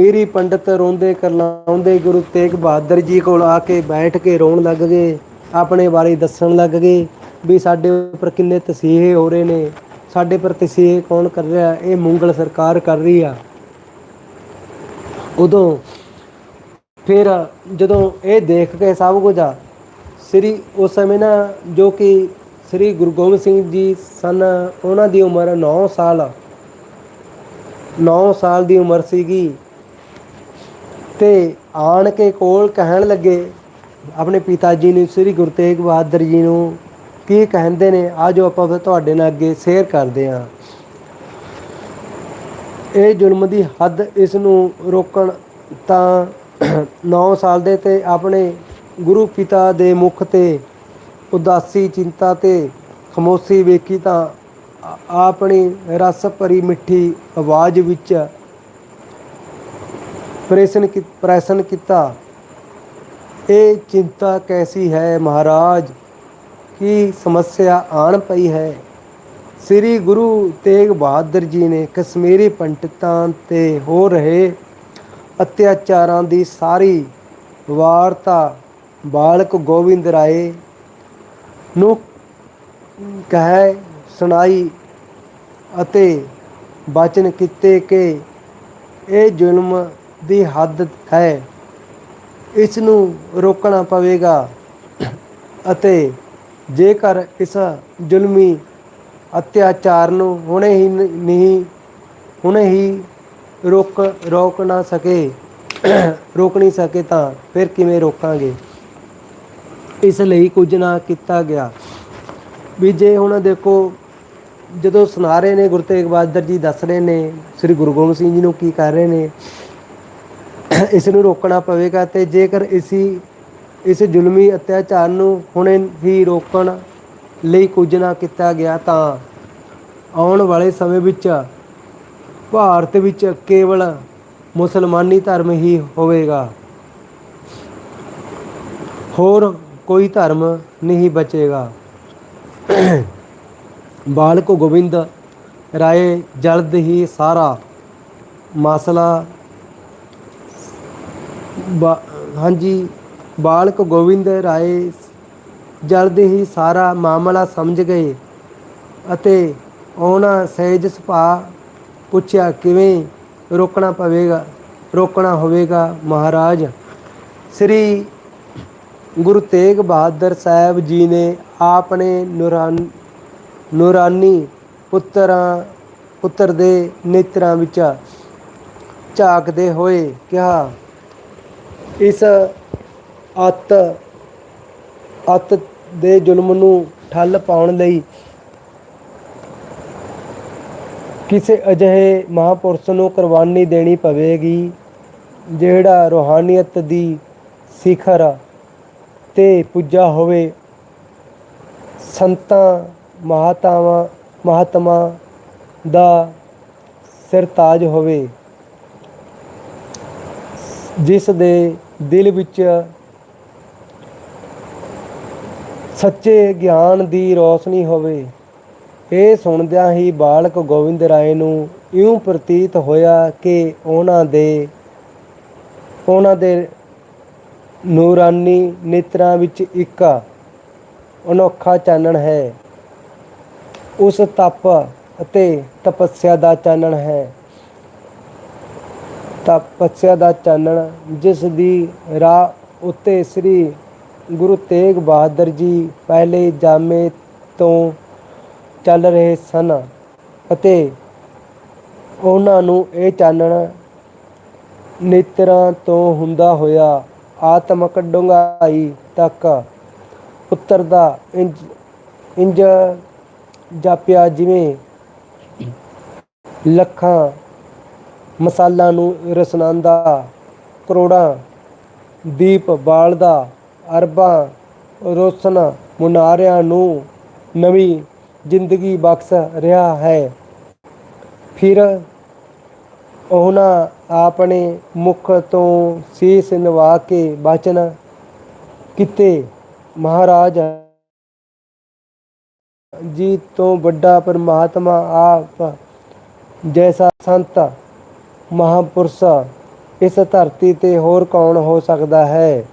ਮੇਰੀ ਪੰਡਤ ਰੋਂਦੇ ਕਰਲਾਉਂਦੇ, ਗੁਰੂ ਤੇਗ ਬਹਾਦਰ ਜੀ ਕੋਲ ਆ ਕੇ ਬੈਠ ਕੇ ਰੋਣ ਲੱਗ ਗਏ, ਆਪਣੇ ਬਾਰੇ ਦੱਸਣ ਲੱਗ ਗਏ ਵੀ ਸਾਡੇ ਉੱਪਰ ਕਿੰਨੇ ਤਸੀਹੇ ਹੋ ਰਹੇ ਨੇ, ਸਾਡੇ ਪਰ ਤਸੀਹੇ ਕੌਣ ਕਰ ਰਿਹਾ, ਇਹ ਮੰਗਲ ਸਰਕਾਰ ਕਰ ਰਹੀ ਆ। ਉਦੋਂ ਫਿਰ ਜਦੋਂ ਇਹ ਦੇਖ ਕੇ ਸਭ ਕੁਝ ਆ, ਸ੍ਰੀ ਉਸ ਸਮੇਂ ਨਾ ਜੋ ਕਿ ਸ੍ਰੀ ਗੁਰੂ ਗੋਬਿੰਦ ਸਿੰਘ ਜੀ ਸਨ, ਉਹਨਾਂ ਦੀ ਉਮਰ 9 ਸਾਲ 9 ਸਾਲ ਦੀ ਉਮਰ ਸੀਗੀ। ਤੇ ਆਣ ਕੇ ਕੋਲ ਕਹਿਣ ਲੱਗੇ, ਆਪਣੇ ਪਿਤਾ ਜੀ ਨੂੰ, ਸ੍ਰੀ ਗੁਰੂ ਤੇਗ ਬਹਾਦਰ ਜੀ ਨੂੰ ਕੀ ਕਹਿੰਦੇ ਨੇ ਆ ਜੋ ਆਪਾਂ ਤੁਹਾਡੇ ਨਾਲ ਅੱਗੇ ਸ਼ੇਅਰ ਕਰਦੇ ਹਾਂ। ਇਹ ਜ਼ੁਲਮ ਦੀ ਹੱਦ ਇਸ ਨੂੰ ਰੋਕਣ ਤਾਂ 9 ਸਾਲ ਦੇ ਤੇ ਆਪਣੇ ਗੁਰੂ ਪਿਤਾ ਦੇ ਮੁਖ ਤੇ ਉਦਾਸੀ ਚਿੰਤਾ ਤੇ ਖਮੋਸ਼ੀ ਵੇਖੀ ਤਾਂ ਆਪਣੀ ਰਸ ਭਰੀ ਮਿੱਠੀ ਆਵਾਜ਼ ਵਿੱਚ ਪ੍ਰੇਸ਼ਨ ਕੀ, ਪ੍ਰਸ਼ਨ ਕੀਤਾ। ਇਹ ਚਿੰਤਾ ਕੈਸੀ ਹੈ ਮਹਾਰਾਜ? ਕੀ ਸਮੱਸਿਆ ਆਣ ਪਈ ਹੈ? ਸ੍ਰੀ ਗੁਰੂ ਤੇਗ ਬਹਾਦਰ ਜੀ ਨੇ ਕਸ਼ਮੀਰੀ ਪੰਡਤਾਂ ਤੇ ਹੋ ਰਹੇ ਅਤਿਆਚਾਰਾਂ ਦੀ ਸਾਰੀ ਵਾਰਤਾ ਬਾਲਕ ਗੋਬਿੰਦ ਰਾਏ ਨੂੰ ਕਹਿ, ਸੁਣਾਈ ਅਤੇ ਬਚਨ ਕੀਤੇ ਕਿ ਇਹ ਜ਼ੁਲਮ ਦੀ ਹੱਦ ਹੈ। ਇਸ ਨੂੰ ਰੋਕਣਾ ਪਵੇਗਾ ਅਤੇ ਜੇਕਰ ਇਸ ਜ਼ੁਲਮੀ ਅਤਿਆਚਾਰ ਨੂੰ ਹੁਣੇ ਹੀ ਨ- ਨਹੀਂ, ਹੁਣੇ ਹੀ ਰੋਕ ਰੋਕ ਨਾ ਸਕੇ, ਰੋਕ ਨਹੀਂ ਸਕੇ ਤਾਂ ਫਿਰ ਕਿਵੇਂ ਰੋਕਾਂਗੇ? ਇਸ ਲਈ ਕੁਝ ਨਾ ਕੀਤਾ ਗਿਆ। ਵੀ ਜੇ ਹੁਣ ਦੇਖੋ, ਜਦੋਂ ਸੁਣਾ ਰਹੇ ਨੇ ਗੁਰੂ ਤੇਗ ਬਹਾਦਰ ਜੀ ਦੱਸ ਰਹੇ ਨੇ, ਸ੍ਰੀ ਗੁਰੂ ਗੋਬਿੰਦ ਸਿੰਘ ਜੀ ਨੂੰ ਕੀ ਕਰ ਰਹੇ ਨੇ ਇਸ ਨੂੰ ਰੋਕਣਾ ਪਵੇਗਾ ਤੇ ਜੇਕਰ ਇਸੀ ਇਸ ਜ਼ੁਲਮੀ ਅਤਿਆਚਾਰ ਨੂੰ ਹੁਣੇ ਹੀ ਰੋਕਣ ਲਈ ਕੁਝ ਨਾ ਕੀਤਾ ਗਿਆ ਤਾਂ ਆਉਣ ਵਾਲੇ ਸਮੇਂ ਵਿੱਚ ਭਾਰਤ ਵਿੱਚ ਕੇਵਲ ਮੁਸਲਮਾਨੀ ਧਰਮ ਹੀ ਹੋਵੇਗਾ। ਹੋਰ ਕੋਈ ਧਰਮ ਨਹੀਂ ਬਚੇਗਾ। ਬਾਲਕ ਗੋਬਿੰਦ ਰਾਏ ਜਲਦ ਹੀ ਸਾਰਾ ਮਸਲਾ ਬਾ- ਹਾਂਜੀ, ਬਾਲਕ ਗੋਬਿੰਦ ਰਾਏ ਜਲਦ ਹੀ ਸਾਰਾ ਮਾਮਲਾ ਸਮਝ ਗਏ ਅਤੇ ਉਹਨਾਂ ਸਹਿਜ ਸੁਭਾਅ ਪੁੱਛਿਆ, ਕਿਵੇਂ ਰੋਕਣਾ ਪਵੇਗਾ, ਰੋਕਣਾ ਹੋਵੇਗਾ ਮਹਾਰਾਜ? ਸ੍ਰੀ ਗੁਰੂ ਤੇਗ ਬਹਾਦਰ ਸਾਹਿਬ ਜੀ ਨੇ ਆਪਣੇ ਨੂਰਾਨ, ਨੂਰਾਨੀ ਪੁੱਤਰਾਂ, ਪੁੱਤਰ ਦੇ ਨੇਤਰਾਂ ਵਿੱਚ ਝਾਕਦੇ ਹੋਏ ਕਿਹਾ ਇਸ ਅਤ ਅਤ ਦੇ ਜ਼ੁਲਮ ਨੂੰ ਠੱਲ ਪਾਉਣ ਲਈ ਕਿਸੇ ਅਜਿਹੇ ਮਹਾਪੁਰਸ਼ ਨੂੰ ਕੁਰਬਾਨੀ ਦੇਣੀ ਪਵੇਗੀ, ਜਿਹੜਾ ਰੋਹਾਨੀਅਤ ਦੀ ਸਿਖਰ ਤੇ ਪੁੱਜਾ ਹੋਵੇ। ਸੰਤਾਂ, ਮਹਾਤਾਵਾਂ, ਮਹਾਤਮਾ ਦਾ ਸਿਰਤਾਜ ਹੋਵੇ। ਜਿਸ ਦੇ ਦਿਲ ਵਿੱਚ ਸੱਚੇ ਗਿਆਨ ਦੀ ਰੋਸ਼ਨੀ ਹੋਵੇ। ਇਹ ਸੁਣਦਿਆਂ ਹੀ ਬਾਲਕ ਗੋਬਿੰਦ ਰਾਏ ਨੂੰ ਇਉਂ ਪ੍ਰਤੀਤ ਹੋਇਆ ਕਿ ਉਹਨਾਂ ਦੇ ਉਹਨਾਂ ਦੇ ਨੂਰਾਨੀ ਨੇਤਰਾਂ ਵਿੱਚ ਇੱਕ ਅਨੋਖਾ ਚਾਨਣ ਹੈ। ਉਸ ਤਪ ਅਤੇ ਤਪੱਸਿਆ ਦਾ ਚਾਨਣ ਹੈ। ਤਪੱਸਿਆ ਦਾ ਚਾਨਣ, ਜਿਸ ਦੀ ਰਾਹ ਉੱਤੇ ਸ੍ਰੀ ਗੁਰੂ ਤੇਗ ਬਹਾਦਰ ਜੀ ਪਹਿਲੇ ਜਾਮੇ ਤੋਂ ਚੱਲ ਰਹੇ ਸਨ ਅਤੇ ਉਹਨਾਂ ਨੂੰ ਇਹ ਚਾਨਣ ਨੇਤਰਾਂ ਤੋਂ ਹੁੰਦਾ ਹੋਇਆ ਆਤਮਕ ਡੂੰਘਾਈ ਤੱਕ ਉਤਰਦਾ ਇੰਜ ਇੰਜ ਜਾਪਿਆ ਜਿਵੇਂ ਲੱਖਾਂ ਮਸਾਲਾ ਨੂੰ ਰਸਨਾਂਦਾ, ਕਰੋੜਾਂ, ਦੀਪ ਬਾਲਦਾ, ਅਰਬਾਂ, ਰੋਸ਼ਨ ਮੁਨਾਰਿਆਂ ਨੂੰ ਨਵੀਂ ਜ਼ਿੰਦਗੀ ਬਖਸ਼ ਰਿਹਾ ਹੈ। ਫਿਰ ਉਹਨਾਂ ਆਪਣੇ ਮੁਖ ਤੋਂ ਸੀਸ ਨਿਵਾ ਕੇ ਬਚਨ ਕੀਤੇ। ਮਹਾਰਾਜ ਜੀ ਤੋਂ ਵੱਡਾ ਪਰਮਾਤਮਾ ਆਪ ਜੈਸਾ ਸੰਤ ਮਹਾਪੁਰਸ਼ ਇਸ ਧਰਤੀ ਤੇ ਹੋਰ ਕੌਣ ਹੋ ਸਕਦਾ ਹੈ?